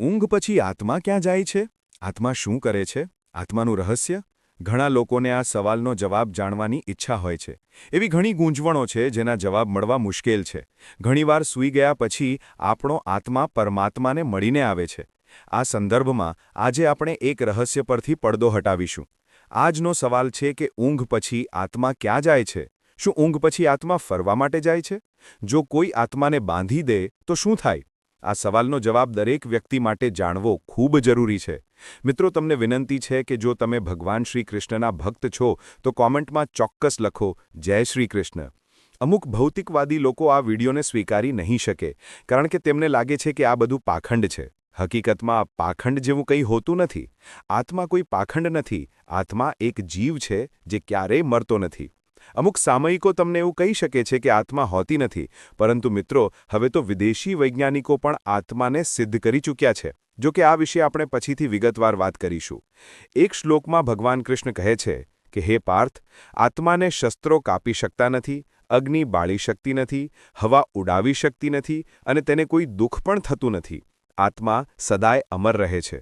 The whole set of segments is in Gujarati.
ઊંઘ પછી આત્મા ક્યાં જાય છે? આત્મા શું કરે છે? આત્માનું રહસ્ય? ઘણા લોકોને આ સવાલનો જવાબ જાણવાની ઈચ્છા હોય છે. એવી ઘણી ગૂંચવણો છે જેના જવાબ મળવા મુશ્કેલ છે. ઘણીવાર સૂઈ ગયા પછી આપણો આત્મા પરમાત્માને મળીને આવે છે. આ સંદર્ભમાં આજે આપણે એક રહસ્ય પરથી પડદો હટાવીશું. આજનો સવાલ છે કે ઊંઘ પછી આત્મા ક્યાં જાય છે? શું ઊંઘ પછી આત્મા ફરવા માટે જાય છે? જો કોઈ આત્માને બાંધી દે તો શું થાય? આ સવાલનો જવાબ દરેક વ્યક્તિ માટે જાણવો ખૂબ જરૂરી છે. મિત્રો, તમને વિનંતી છે કે જો તમે ભગવાન શ્રી કૃષ્ણના ભક્ત છો, તો કોમેન્ટમાં ચોક્કસ લખો, જય શ્રી કૃષ્ણ. અમુક ભૌતિકવાદી લોકો આ વિડીયોને સ્વીકારી નહીં શકે, કારણ કે તેમને લાગે છે કે આ બધું પાખંડ છે. હકીકતમાં પાખંડ જેવું કંઈ હોતું નથી. આત્મા કોઈ પાખંડ નથી. આત્મા એક જીવ છે, જે ક્યારેય મરતો નથી. અમુક સામયિકો તમને એવું કહી શકે છે કે આત્મા હોતી નથી, પરંતુ મિત્રો, હવે તો વિદેશી વૈજ્ઞાનિકો પણ આત્માને સિદ્ધ કરી ચૂક્યા છે. જો કે આ વિશે આપણે પછીથી વિગતવાર વાત કરીશું. એક શ્લોકમાં ભગવાન કૃષ્ણ કહે છે કે, હે પાર્થ, આત્માને શસ્ત્રો કાપી શકતા નથી, અગ્નિ બાળી શકતી નથી, હવા ઉડાવી શકતી નથી અને તેને કોઈ દુઃખ પણ થતું નથી. આત્મા સદાય અમર રહે છે.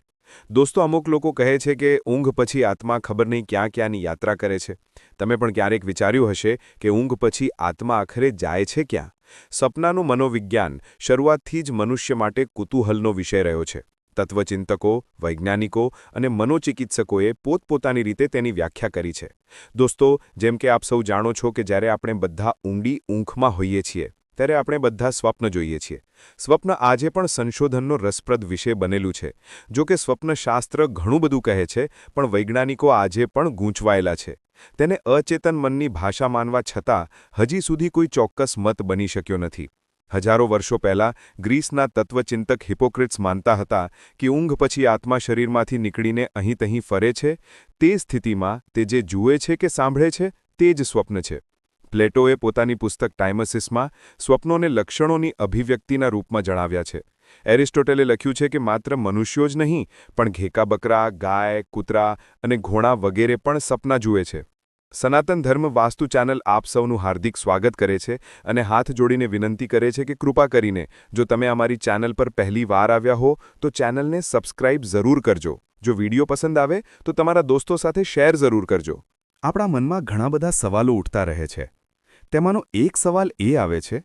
દોસ્તો, અમુક લોકો કહે છે કે ઊંઘ પછી આત્મા ખબર નહીં ક્યાં ક્યાંની યાત્રા કરે છે. તમે પણ ક્યારેક વિચાર્યું હશે કે ઊંઘ પછી આત્મા આખરે જાય છે ક્યાં? સપનાનું મનોવિજ્ઞાન શરૂઆતથી જ મનુષ્ય માટે કુતૂહલનો વિષય રહ્યો છે. તત્વચિંતકો, વૈજ્ઞાનિકો અને મનોચિકિત્સકોએ પોતપોતાની રીતે તેની વ્યાખ્યા કરી છે. દોસ્તો, જેમ કે આપ સૌ જાણો છો કે જ્યારે આપણે બધા ઊંડી ઊંઘમાં હોઈએ છીએ ત્યારે આપણે બધા સ્વપ્ન જોઈએ છીએ. સ્વપ્ન આજે પણ સંશોધનનો રસપ્રદ વિષય બનેલું છે. જો કે સ્વપ્નશાસ્ત્ર ઘણું બધું કહે છે, પણ વૈજ્ઞાનિકો આજે પણ ગૂંચવાયેલા છે. તેને અચેતન મનની ભાષા માનવા છતાં, હજી સુધી કોઈ ચોક્કસ મત બની શક્યો નથી. હજારો વર્ષો પહેલાં, ગ્રીસના તત્વચિંતક હિપોક્રિટ્સ માનતા હતા કે ઊંઘ પછી આત્મા શરીરમાંથી નીકળીને અહીં તહીં ફરે છે, તે સ્થિતિમાં તે જે જુએ છે કે સાંભળે છે, તે જ સ્વપ્ન છે. પ્લેટોએ પોતાની પુસ્તક ટાઇમસિસમાં સ્વપ્નોને લક્ષણોની અભિવ્યક્તિના રૂપમાં જણાવ્યા છે. એરિસ્ટોટેલે લખ્યું છે કે માત્ર મનુષ્યો જ નહીં, પણ ઘેકા બકરા ગાય, કૂતરા અને ઘોડા વગેરે પણ સપના જુએ છે. સનાતન ધર્મ વાસ્તુ ચેનલ આપ સૌનું હાર્દિક સ્વાગત કરે છે અને હાથ જોડીને વિનંતી કરે છે કે કૃપા કરીને, જો તમે અમારી ચેનલ પર પહેલી વાર આવ્યા હો, તો ચેનલને સબસ્ક્રાઇબ જરૂર કરજો. જો વીડિયો પસંદ આવે, તો તમારા દોસ્તો સાથે શેર જરૂર કરજો. આપણા મનમાં ઘણા બધા સવાલો ઉઠતા રહે છે. તેમાંનો એક સવાલ એ આવે છે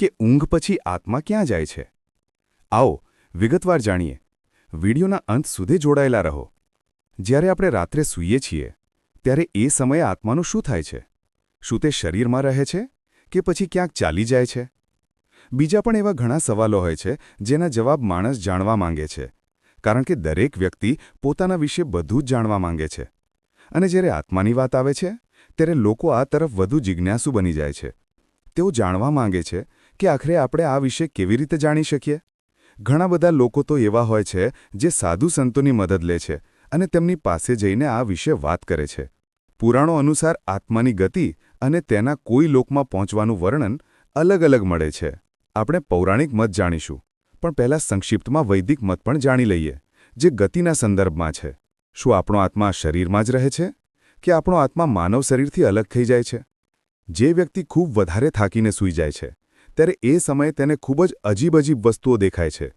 કે ઊંઘ પછી આત્મા ક્યાં જાય છે? આવો, વિગતવાર જાણીએ. વિડીયોના અંત સુધી જોડાયેલા રહો. જ્યારે આપણે રાત્રે સૂઈએ છીએ, ત્યારે એ સમયે આત્માનું શું થાય છે? શું તે શરીરમાં રહે છે કે પછી ક્યાંક ચાલી જાય છે? બીજા પણ એવા ઘણા સવાલો હોય છે જેના જવાબ માણસ જાણવા માંગે છે, કારણ કે દરેક વ્યક્તિ પોતાના વિશે બધું જ જાણવા માંગે છે. અને જ્યારે આત્માની વાત આવે છે ત્યારે લોકો આ તરફ વધુ જિજ્ઞાસુ બની જાય છે. તેઓ જાણવા માંગે છે કે આખરે આપણે આ વિશે કેવી રીતે જાણી શકીએ? ઘણા બધા લોકો તો એવા હોય છે જે સાધુ સંતોની મદદ લે છે અને તેમની પાસે જઈને આ વિશે વાત કરે છે. પુરાણો અનુસાર આત્માની ગતિ અને તેના કોઈ લોકમાં પહોંચવાનું વર્ણન અલગ અલગ મળે છે. આપણે પૌરાણિક મત જાણીશું, પણ પહેલાં સંક્ષિપ્તમાં વૈદિક મત પણ જાણી લઈએ, જે ગતિના સંદર્ભમાં છે. શું આપણો આત્મા શરીરમાં જ રહે છે? કે આપણો આત્મા માનવ શરીરથી અલગ થઈ જાય છે. જે વ્યક્તિ ખૂબ વધારે થાકીને સૂઈ જાય છે, ત્યારે એ સમયે તેને ખૂબ જ અજીબ અજીબ વસ્તુઓ દેખાય છે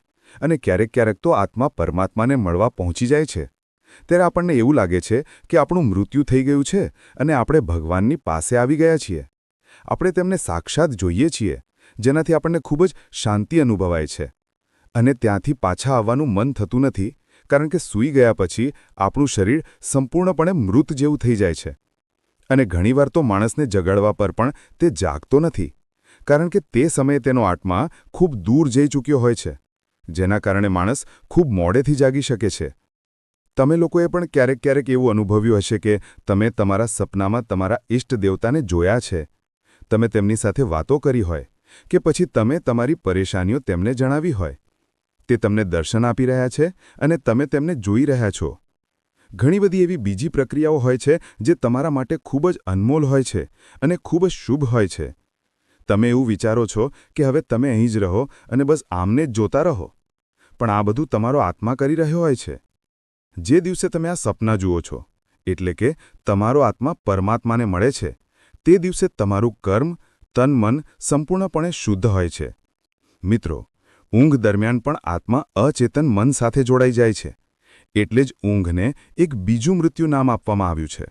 અને ક્યારેક ક્યારેક તો આત્મા પરમાત્માને મળવા પહોંચી જાય છે. ત્યારે આપણને એવું લાગે છે કે આપણું મૃત્યુ થઈ ગયું છે અને આપણે ભગવાનની પાસે આવી ગયા છીએ. આપણે તેમને સાક્ષાત જોઈએ છીએ, જેનાથી આપણને ખૂબ જ શાંતિ અનુભવાય છે અને ત્યાંથી પાછા આવવાનું મન થતું નથી કારણ કે સૂઈ ગયા પછી આપણું શરીર સંપૂર્ણપણે મૃત જેવું થઈ જાય છે. અને ઘણીવાર તો માણસને જગાડવા પર પણ તે જાગતો નથી. કારણ કે તે સમયે તેનો આત્મા ખૂબ દૂર જઈ ચૂક્યો હોય છે, જેના કારણે માણસ ખૂબ મોડેથી જાગી શકે છે. તમે લોકોએ પણ ક્યારેક ક્યારેક એવું અનુભવ્યું હશે કે તમે તમારા સપનામાં તમારા ઇષ્ટ દેવતાને જોયા છે. તમે તેમની સાથે વાતો કરી હોય, કે પછી તમે તમારી પરેશાનીઓ તેમને જણાવી હોય. તે તમને દર્શન આપી રહ્યા છે અને તમે તેમને જોઈ રહ્યા છો. ઘણી બધી એવી બીજી પ્રક્રિયાઓ હોય છે જે તમારા માટે ખૂબ જ અનમોલ હોય છે અને ખૂબ જ શુભ હોય છે. તમે એવું વિચારો છો કે હવે તમે અહીં જ રહો અને બસ આમને જ જોતા રહો. પણ આ બધું તમારો આત્મા કરી રહ્યો હોય છે. જે દિવસે તમે આ સપના જુઓ છો, એટલે કે તમારો આત્મા પરમાત્માને મળે છે, તે દિવસે તમારું કર્મ, તન મન સંપૂર્ણપણે શુદ્ધ હોય છે. મિત્રો ઊંઘ દરમિયાન પણ આત્મા અચેતન મન સાથે જોડાઈ જાય છે. એટલે જ ઊંઘને એક બીજું મૃત્યુ નામ આપવામાં આવ્યું છે.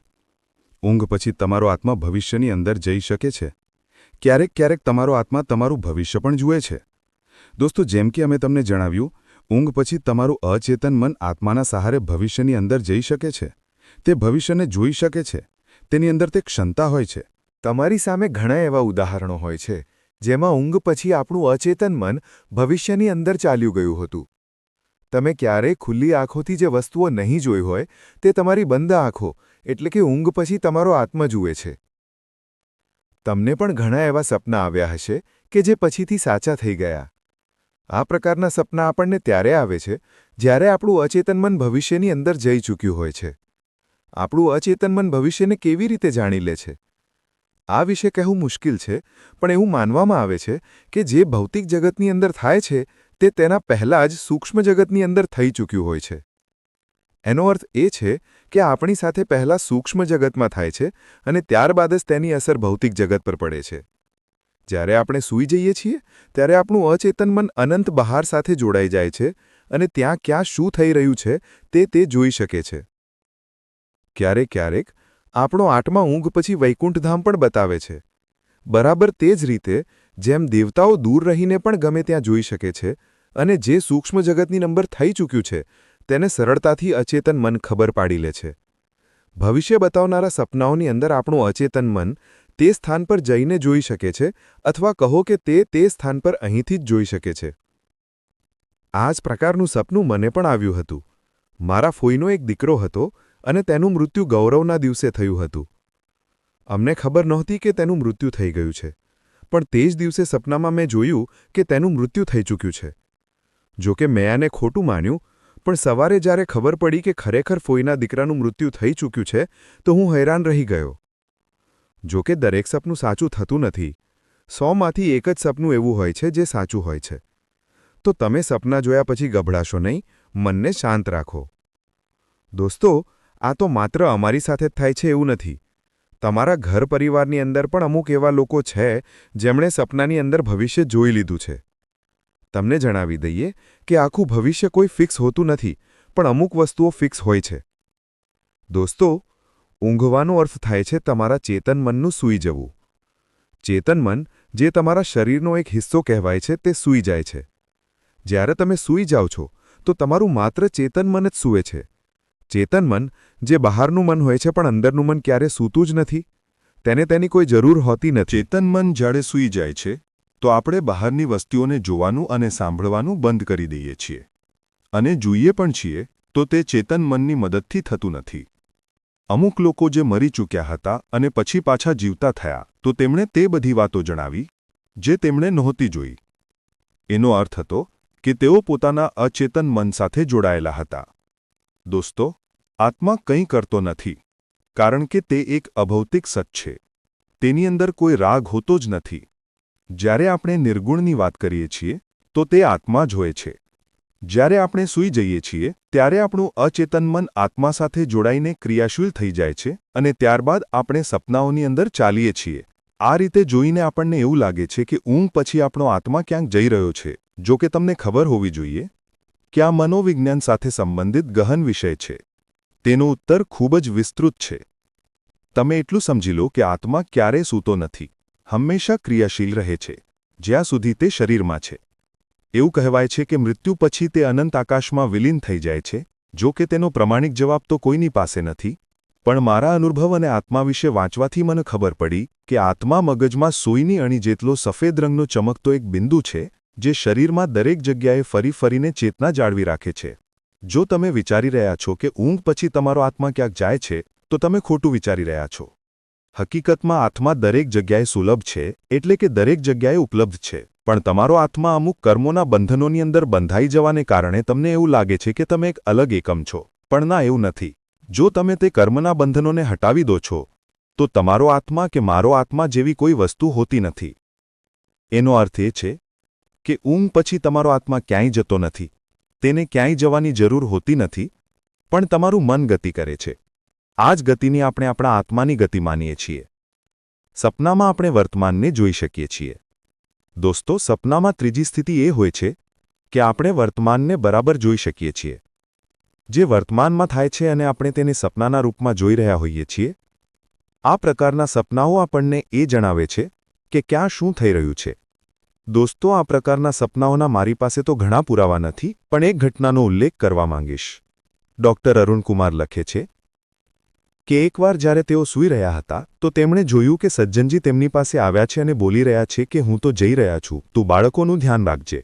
ઊંઘ પછી તમારો આત્મા ભવિષ્યની અંદર જઈ શકે છે. ક્યારેક ક્યારેક તમારો આત્મા તમારું ભવિષ્ય પણ જુએ છે. દોસ્તો, જેમ કે અમે તમને જણાવ્યું, ઊંઘ પછી તમારું અચેતન મન આત્માના સહારે ભવિષ્યની અંદર જઈ શકે છે. તે ભવિષ્યને જોઈ શકે છે. તેની અંદર તે ક્ષમતા હોય છે. તમારી સામે ઘણા એવા ઉદાહરણો હોય છે. જેમાં ઊંઘ પછી આપણું અચેતન મન ભવિષ્યની અંદર ચાલ્યું ગયું હતું. તમે ક્યારેય ખુલ્લી આંખોથી જે વસ્તુઓ નહીં જોઈ હોય, તે તમારી બંધ આંખો, એટલે કે ઊંઘ પછી તમારો આત્મ જુએ છે. તમને પણ ઘણા એવા સપના આવ્યા હશે કે જે પછીથી સાચા થઈ ગયા. આ પ્રકારના સપના આપણને ત્યારે આવે છે, જ્યારે આપણું અચેતન મન ભવિષ્યની અંદર જઈ ચૂક્યું હોય છે. આપણું અચેતન મન ભવિષ્યને કેવી રીતે જાણી લે છે? આ વિશે કહેવું મુશ્કેલ છે, પણ એવું માનવામાં આવે છે કે જે ભૌતિક જગતની અંદર થાય છે, તે તેના પહેલાં જ સૂક્ષ્મ જગતની અંદર થઈ ચૂક્યું હોય છે. એનો અર્થ એ છે કે આપણી સાથે પહેલાં સૂક્ષ્મ જગતમાં થાય છે અને ત્યારબાદ જ તેની અસર ભૌતિક જગત પર પડે છે. જ્યારે આપણે સૂઈ જઈએ છીએ, ત્યારે આપણું અચેતન મન અનંત બહાર સાથે જોડાઈ જાય છે અને ત્યાં ક્યાં શું થઈ રહ્યું છે તે તે જોઈ શકે છે. ક્યારેક ક્યારેક આપણો આઠમા ઊંઘ પછી વૈકુંઠધામ પણ બતાવે છે. બરાબર તે જ રીતે, જેમ દેવતાઓ દૂર રહીને પણ ગમે ત્યાં જોઈ શકે છે, અને જે સૂક્ષ્મ જગતની નંબર થઈ ચૂક્યું છે, તેને સરળતાથી અચેતન મન ખબર પાડી લે છે. ભવિષ્ય બતાવનારા સપનાઓની અંદર આપણું અચેતન મન તે સ્થાન પર જઈને જોઈ શકે છે, અથવા કહો કે તે તે સ્થાન પર અહીંથી જ જોઈ શકે છે. આ જ પ્રકારનું સપનું મને પણ આવ્યું હતું. મારા ફોઈનો એક દીકરો હતો અને તેનું મૃત્યુ ગૌરવના દિવસે થયું હતું. અમને ખબર નહોતી કે તેનું મૃત્યુ થઈ ગયું છે. પણ તે જ દિવસે સપનામાં મેં જોયું કે તેનું મૃત્યુ થઈ ચૂક્યું છે. જો કે મેં આને ખોટું માન્યું, પણ સવારે જ્યારે ખબર પડી કે ખરેખર ફોઈના દીકરાનું મૃત્યુ થઈ ચૂક્યું છે, તો હું હેરાન રહી ગયો. જો કે દરેક સપનું સાચું થતું નથી. સોમાંથી એક જ સપનું એવું હોય છે જે સાચું હોય છે. તો તમે સપના જોયા પછી ગભરાશો નહીં, મનને શાંત રાખો. દોસ્તો આ તો માત્ર અમારી સાથે જ થાય છે એવું નથી. તમારા ઘર પરિવારની અંદર પણ અમુક એવા લોકો છે, જેમણે સપનાની અંદર ભવિષ્ય જોઈ લીધું છે. તમને જણાવી દઈએ કે આખું ભવિષ્ય કોઈ ફિક્સ હોતું નથી, પણ અમુક વસ્તુઓ ફિક્સ હોય છે. દોસ્તો, ઊંઘવાનો અર્થ થાય છે તમારા ચેતન મનનું સૂઈ જવું. ચેતન મન, જે તમારા શરીરનો એક હિસ્સો કહેવાય છે, તે સૂઈ જાય છે. જ્યારે તમે સૂઈ જાઓ છો, તો તમારું માત્ર ચેતન મન જ સૂવે છે. ચેતન મન, જે બહારનું મન હોય છે, પણ અંદરનું મન ક્યારે સૂતું જ નથી? તેને તેની કોઈ જરૂર હોતી નથી. ચેતન મન જ્યારે સૂઈ જાય છે, તો આપણે બહારની વસ્તુઓને જોવાનું અને સાંભળવાનું બંધ કરી દઈએ છીએ. અને જોઈએ પણ છીએ, તો તે ચેતન મનની મદદથી થતું નથી. અમુક લોકો જે મરી ચૂક્યા હતા અને પછી પાછા જીવતા થયા, તો તેમણે તે બધી વાતો જણાવી, જે તેમણે નહોતી જોઈ. એનો અર્થ હતો કે તેઓ પોતાના અચેતન મન સાથે જોડાયેલા હતા. દોસ્તો, આત્મા કંઈ કરતો નથી, કારણ કે તે એક અભૌતિક સત છે. તેની અંદર કોઈ રાગ હોતો જ નથી. જ્યારે આપણે નિર્ગુણની વાત કરીએ છીએ, તો તે આત્મા જ હોય છે. જ્યારે આપણે સૂઈ જઈએ છીએ, ત્યારે આપણું અચેતન મન આત્મા સાથે જોડાઈને ક્રિયાશીલ થઈ જાય છે અને ત્યારબાદ આપણે સપનાઓની અંદર ચાલીએ છીએ. આ રીતે જોઈને આપણને એવું લાગે છે કે ઊંઘ પછી આપણો આત્મા ક્યાંક જઈ રહ્યો છે. જો કે તમને ખબર હોવી જોઈએ કે આ મનોવિજ્ઞાન સાથે સંબંધિત ગહન વિષય છે? તેનો ઉત્તર ખૂબ જ વિસ્તૃત છે. તમે એટલું સમજી લો કે આત્મા ક્યારેય સૂતો નથી. હંમેશા ક્રિયાશીલ રહે છે. જ્યાં સુધી તે શરીરમાં છે. એવું કહેવાય છે કે મૃત્યુ પછી તે અનંત આકાશમાં વિલીન થઈ જાય છે. જો કે તેનો પ્રમાણિક જવાબ તો કોઈની પાસે નથી. પણ મારા અનુભવ અને આત્મા વિશે વાંચવાથી મને ખબર પડી કે આત્મા મગજમાં સોયની અણી જેટલો સફેદ રંગનો ચમકતો એક બિંદુ છે જે શરીરમાં દરેક જગ્યાએ ફરી ફરીને ચેતના જાળવી રાખે છે. જો તમે વિચારી રહ્યા છો કે ઊંઘ પછી તમારો આત્મા ક્યાંક જાય છે, તો તમે ખોટું વિચારી રહ્યા છો. હકીકતમાં આત્મા દરેક જગ્યાએ સુલભ છે, એટલે કે દરેક જગ્યાએ ઉપલબ્ધ છે. પણ તમારો આત્મા અમુક કર્મોના બંધનોની અંદર બંધાઈ જવાને કારણે તમને એવું લાગે છે કે તમે એક અલગ એકમ છો. પણ ના, એવું નથી. જો તમે તે કર્મના બંધનોને હટાવી દો છો, તો તમારો આત્મા કે મારો આત્મા જેવી કોઈ વસ્તુ હોતી નથી. એનો અર્થ એ છે કે ઊંઘ પછી તમારો આત્મા ક્યાંય જતો નથી. તેને ક્યાંય જવાની જરૂર હોતી નથી, પણ તમારું મન ગતિ કરે છે. આ જ ગતિની આપણે આપણા આત્માની ગતિ માનીએ છીએ. સપનામાં આપણે વર્તમાનને જોઈ શકીએ છીએ. દોસ્તો, સપનામાં ત્રીજી સ્થિતિ એ હોય છે કે આપણે વર્તમાનને બરાબર જોઈ શકીએ છીએ. જે વર્તમાનમાં થાય છે અને આપણે તેને સપનાના રૂપમાં જોઈ રહ્યા હોઈએ છીએ. આ પ્રકારના સપનાઓ આપણને એ જણાવે છે કે ક્યાં શું થઈ રહ્યું છે. દોસ્તો, આ પ્રકારના સપનાઓના મારી પાસે તો ઘણા પુરાવા નથી, પણ એક ઘટનાનો ઉલ્લેખ કરવા માંગીશ. ડૉક્ટર અરુણકુમાર લખે છે કે એકવાર જ્યારે તેઓ સૂઈ રહ્યા હતા, તો તેમણે જોયું કે સજ્જનજી તેમની પાસે આવ્યા છે અને બોલી રહ્યા છે કે હું તો જઈ રહ્યા છું, તું બાળકોનું ધ્યાન રાખજે.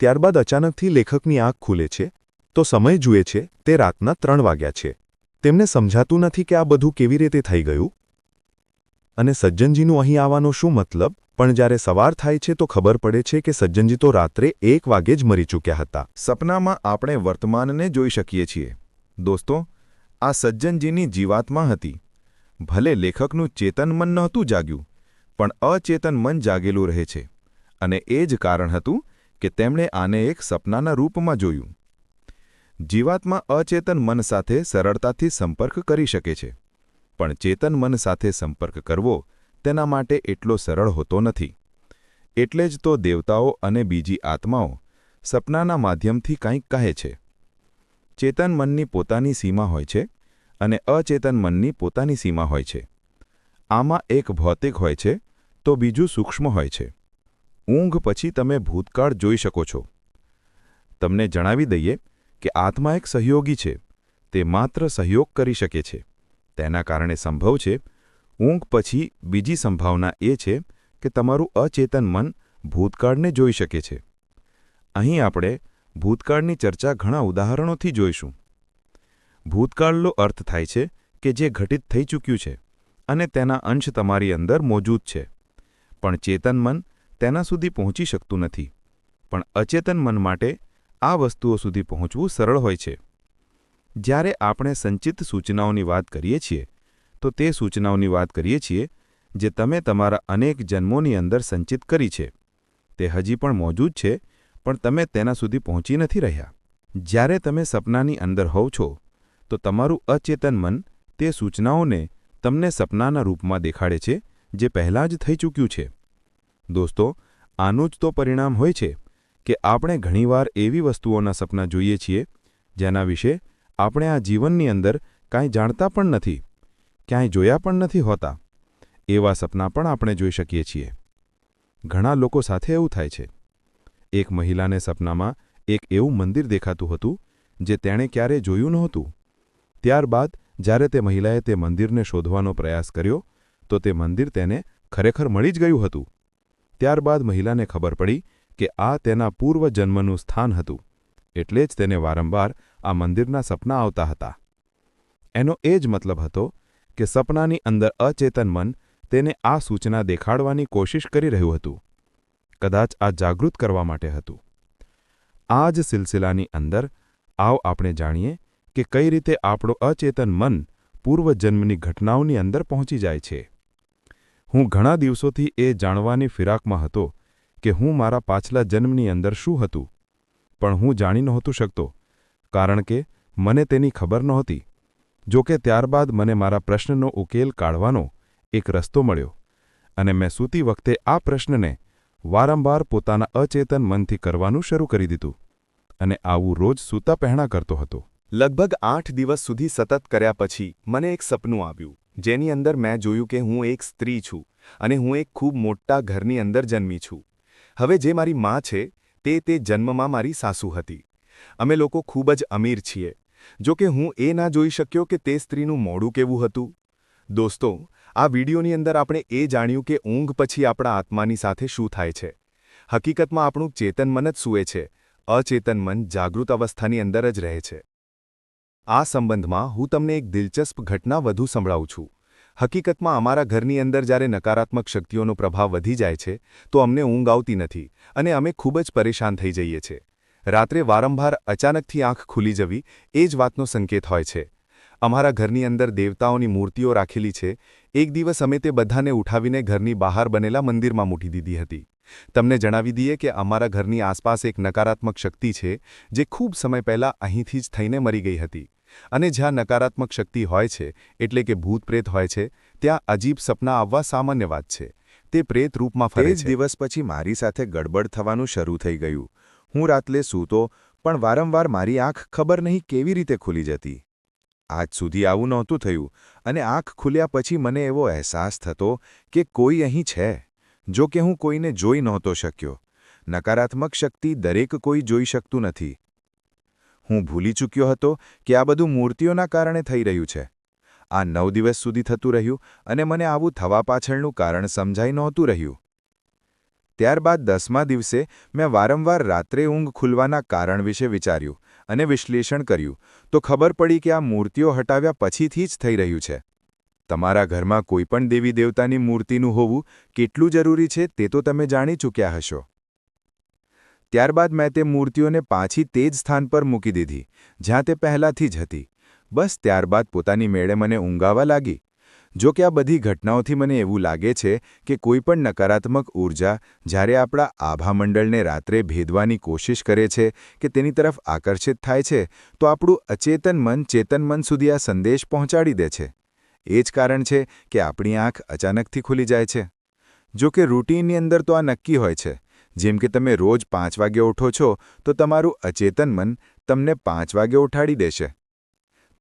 ત્યારબાદ અચાનકથી લેખકની આંખ ખુલે છે, તો સમય જુએ છે, તે રાતના ત્રણ વાગ્યા છે. તેમને સમજાતું નથી કે આ બધું કેવી રીતે થઈ ગયું. અને સજ્જનજીનું અહીં આવવાનો શું મતલબ? પણ જ્યારે સવાર થાય છે તો ખબર પડે છે કે સજ્જનજી તો રાત્રે એક વાગે જ મરી ચૂક્યા હતા. સપનામાં આપણે વર્તમાનને જોઈ શકીએ છીએ. દોસ્તો, આ સજ્જનજીની જીવાતમાં હતી. ભલે લેખકનું ચેતન મન નહોતું જાગ્યું, પણ અચેતન મન જાગેલું રહે છે. અને એ જ કારણ હતું કે તેમણે આને એક સપનાના રૂપમાં જોયું. જીવાત્મા અચેતન મન સાથે સરળતાથી સંપર્ક કરી શકે છે. પણ ચેતન મન સાથે સંપર્ક કરવો તેના માટે એટલો સરળ હોતો નથી. એટલે જ તો દેવતાઓ અને બીજી આત્માઓ સપનાના માધ્યમથી કંઈક કહે છે. ચેતન મનની પોતાની સીમા હોય છે અને અચેતન મનની પોતાની સીમા હોય છે. આમાં એક ભૌતિક હોય છે તો બીજું સૂક્ષ્મ હોય છે. ઊંઘ પછી તમે ભૂતકાળ જોઈ શકો છો. તમને જણાવી દઈએ કે આત્મા એક સહયોગી છે. તે માત્ર સહયોગ કરી શકે છે. તેના કારણે સંભવ છે. ઊંઘ પછી બીજી સંભાવના એ છે કે તમારું અચેતન મન ભૂતકાળને જોઈ શકે છે. અહીં આપણે ભૂતકાળની ચર્ચા ઘણા ઉદાહરણોથી જોઈશું. ભૂતકાળનો અર્થ થાય છે કે જે ઘટિત થઈ ચૂક્યું છે અને તેના અંશ તમારી અંદર મોજૂદ છે. પણ ચેતન મન તેના સુધી પહોંચી શકતું નથી. પણ અચેતન મન માટે આ વસ્તુઓ સુધી પહોંચવું સરળ હોય છે. જ્યારે આપણે સંચિત સૂચનાઓની વાત કરીએ છીએ, તો તે સૂચનાઓની વાત કરીએ છીએ, જે તમે તમારા અનેક જન્મોની અંદર સંચિત કરી છે. તે હજી પણ મોજૂદ છે, પણ તમે તેના સુધી પહોંચી નથી રહ્યા. જ્યારે તમે સપનાની અંદર હોવ છો, તો તમારું અચેતન મન તે સૂચનાઓને તમને સપનાના રૂપમાં દેખાડે છે, જે પહેલાં જ થઈ ચૂક્યું છે. દોસ્તો, આનું જ તો પરિણામ હોય છે કે આપણે ઘણીવાર એવી વસ્તુઓના સપના જોઈએ છીએ, જેના વિશે આપણે આ જીવનની અંદર કાંઈ જાણતા પણ નથી, ક્યાંય જોયા પણ નથી હોતા, એવા સપના પણ આપણે જોઈ શકીએ છીએ. ઘણા લોકો સાથે એવું થાય છે. એક મહિલાને સપનામાં એક એવું મંદિર દેખાતું હતું, જે તેણે ક્યારે જોયું નહોતું. ત્યારબાદ, જ્યારે તે મહિલાએ તે મંદિરને શોધવાનો પ્રયાસ કર્યો, તો તે મંદિર તેને ખરેખર મળી જ ગયું હતું. ત્યારબાદ મહિલાને ખબર પડી કે આ તેના પૂર્વજન્મનું સ્થાન હતું, એટલે જ તેને વારંવાર આ મંદિરના સપના આવતા હતા. એનો એ જ મતલબ હતો કે સપનાની અંદર અચેતન મન તેને આ સૂચના દેખાડવાની કોશિશ કરી રહ્યું હતું. કદાચ આ જાગૃત કરવા માટે હતું. આ જ સિલસિલાની અંદર આવ આપણે જાણીએ કે કઈ રીતે આપણો અચેતન મન પૂર્વજન્મની ઘટનાઓની અંદર પહોંચી જાય છે. હું ઘણા દિવસોથી એ જાણવાની ફિરાકમાં હતો કે હું મારા પાછલા જન્મની અંદર શું હતું, પણ હું જાણી નહોતું શકતો કારણ કે, મને તેની ખબર નહોતી. જો કે ત્યારબાદ મને મારા પ્રશ્નનો ઉકેલ કાઢવાનો એક રસ્તો મળ્યો અને મેં સૂતી વખતે આ પ્રશ્નને વારંવાર પોતાના અચેતન મનથી કરવાનું શરૂ કરી દીધું અને આવું રોજ સૂતા પહેણા કરતો હતો. લગભગ આઠ દિવસ સુધી સતત કર્યા પછી મને એક સપનું આવ્યું, જેની અંદર મેં જોયું કે હું એક સ્ત્રી છું અને હું એક ખૂબ મોટા ઘરની અંદર જન્મી છું. હવે જે મારી મા છે, તે તે જન્મમાં મારી સાસુ હતી. અમે લોકો ખૂબ જ અમીર છીએ. જો કે હું એ ના જોઈ શક્યો કે તે સ્ત્રીનું મોડું કેવું હતું. દોસ્તો, આ વિડીયોની અંદર આપણે એ જાણ્યું કે ઊંઘ પછી આપણા આત્માની સાથે શું થાય છે. હકીકતમાં આપણું ચેતન મન જ સૂએ છે. અચેતન મન જાગૃત અવસ્થાની અંદર જ રહે છે. આ સંબંધમાં હું તમને એક દિલચસ્પ ઘટના વધુ સંભળાવું છું. હકીકતમાં અમારા ઘરની અંદર જ્યારે નકારાત્મક શક્તિઓનો પ્રભાવ વધી જાય છે, તો અમને ઊંઘ આવતી નથી અને અમે ખૂબ જ પરેશાન થઈ જઈએ છીએ. રાત્રે વારંવાર અચાનકથી આંખ ખુલી જવી એ જ વાતનો સંકેત હોય છે. અમારા ઘરની અંદર દેવતાઓની મૂર્તિઓ રાખેલી છે. એક દિવસ અમે તે બધાને ઉઠાવીને ઘરની બહાર બનેલા મંદિરમાં મૂકી દીધી હતી. તમને જણાવી દઈએ કે અમારા ઘરની આસપાસ એક નકારાત્મક શક્તિ છે જે ખૂબ સમય પહેલાં અહીંથી જ થઈને મરી ગઈ હતી. અને જ્યાં નકારાત્મક શક્તિ હોય છે એટલે કે ભૂત પ્રેત હોય છે ત્યાં અજીબ સપના આવવા સામાન્ય વાત છે. તે પ્રેત રૂપમાં ફરે જ દિવસ પછી મારી સાથે ગડબડ થવાનું શરૂ થઈ ગયું. હું રાતલે સૂતો, પણ વારંવાર મારી આંખ ખબર નહીં કેવી રીતે ખુલી જતી. આજ સુધી આવું નહોતું થયું, અને આંખ ખુલ્યા પછી મને એવો અહેસાસ થતો કે કોઈ અહીં છે, જો કે હું કોઈને જોઈ નહોતો શક્યો. નકારાત્મક શક્તિ દરેક કોઈ જોઈ શકતું નથી. હું ભૂલી ચૂક્યો હતો કે આ બધું મૂર્તિઓના કારણે થઈ રહ્યું છે. આ નવ દિવસ સુધી થતું રહ્યું, અને મને આવું થવા પાછળનું કારણ સમજાઈ નહોતું રહ્યું. ત્યારબાદ દસમા દિવસે મેં વારંવાર રાત્રે ઊંઘ ખુલવાના કારણ વિશે વિચાર્યું અને વિશ્લેષણ કર્યું. તો ખબર પડી કે આ મૂર્તિઓ હટાવ્યા પછીથી જ થઈ રહ્યું છે. તમારા ઘરમાં કોઈપણ દેવી દેવતાની મૂર્તિનું હોવું કેટલું જરૂરી છે તે તો તમે જાણી ચૂક્યા હશો. ત્યારબાદ મેં તે મૂર્તિઓને પાછી તે જ સ્થાન પર મૂકી દીધી, જ્યાં તે પહેલાંથી જ હતી. બસ ત્યારબાદ પોતાની મેળે મને ઊંઘાવા લાગી. જો કે આ બધી ઘટનાઓથી મને એવું લાગે છે કે કોઈપણ નકારાત્મક ઊર્જા જ્યારે આપણા આભામંડળને રાત્રે ભેદવાની કોશિશ કરે છે કે તેની તરફ આકર્ષિત થાય છે, તો આપણું અચેતન મન ચેતન મન સુધી આ સંદેશ પહોંચાડી દે છે. એ જ કારણ છે કે આપણી આંખ અચાનકથી ખુલી જાય છે. જો કે રૂટીનની અંદર તો આ નક્કી હોય છે. જેમ કે તમે રોજ પાંચ વાગે ઉઠો છો, તો તમારું અચેતન મન તમને પાંચ વાગે ઉઠાડી દેશે.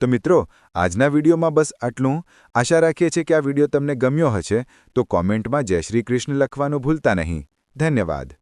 તો મિત્રો, આજના વિડીયોમાં બસ આટલું. આશા રાખીએ છીએ કે આ વીડિયો તમને ગમ્યો હશે, તો કોમેન્ટમાં જય શ્રી કૃષ્ણ લખવાનું ભૂલતા નહીં. ધન્યવાદ.